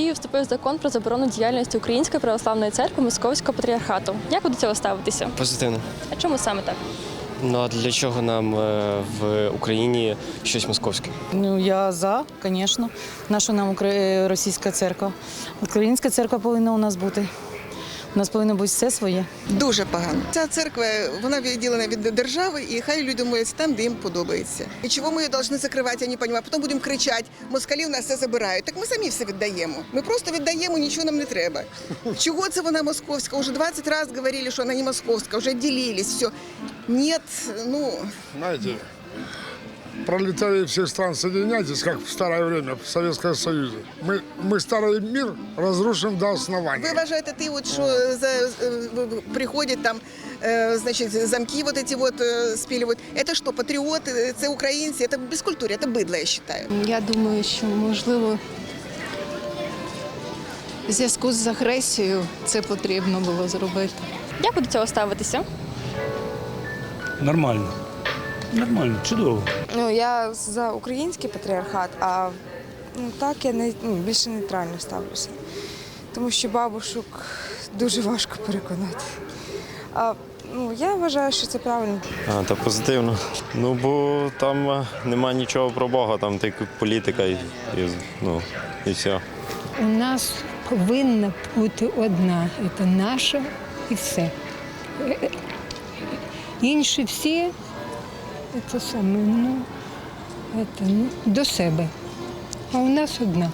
дію вступив закон про заборону діяльності Української православної церкви Московського патріархату. Як ви до цього ставитеся? Позитивно. А чому саме так? Ну а для чого нам е, в Україні щось московське? Ну, я за, звісно. Наша нам Укра- російська церква. Українська церква повинна у нас бути. У нас повинно бути все своє. Дуже погано. Ця церква вона відділена від держави, і хай люди моляться там, де їм подобається. І чого ми її повинні закривати, я не розумію. Потім будемо кричати, москалі в нас все забирають. Так ми самі все віддаємо. Ми просто віддаємо, нічого нам не треба. Чого це вона московська? Уже 20 разів говорили, що вона не московська, вже ділились, все. Ні, ну Знаете, пролетарии всех стран, соединяйтесь, как в старое время, в Советском Союзе. Мы, мы старый мир разрушим до основания. ви вважаєте, ти от що за е, приходять там, е, значить, замки вот эти вот е, спілюють. Це що, патріоти, це українці, це безкультуря, це бидло, я вважаю. Я думаю, що можливо в зв'язку з агресією це потрібно було зробити. Як ви до цього ставитеся? Нормально. Нормально, чудово. Ну, я за український патріархат, а ну, так я не, ну, більше нейтрально ставлюся. Тому що бабушок дуже важко переконати. А ну, я вважаю, що це правильно. А, та позитивно. Ну бо там е, нема нічого про Бога, там тільки політика і, і, ну, і все. У нас повинна бути одна. Це наша і все. Е, Інші всі це саме ну, це, ну, до себе. А у нас одна.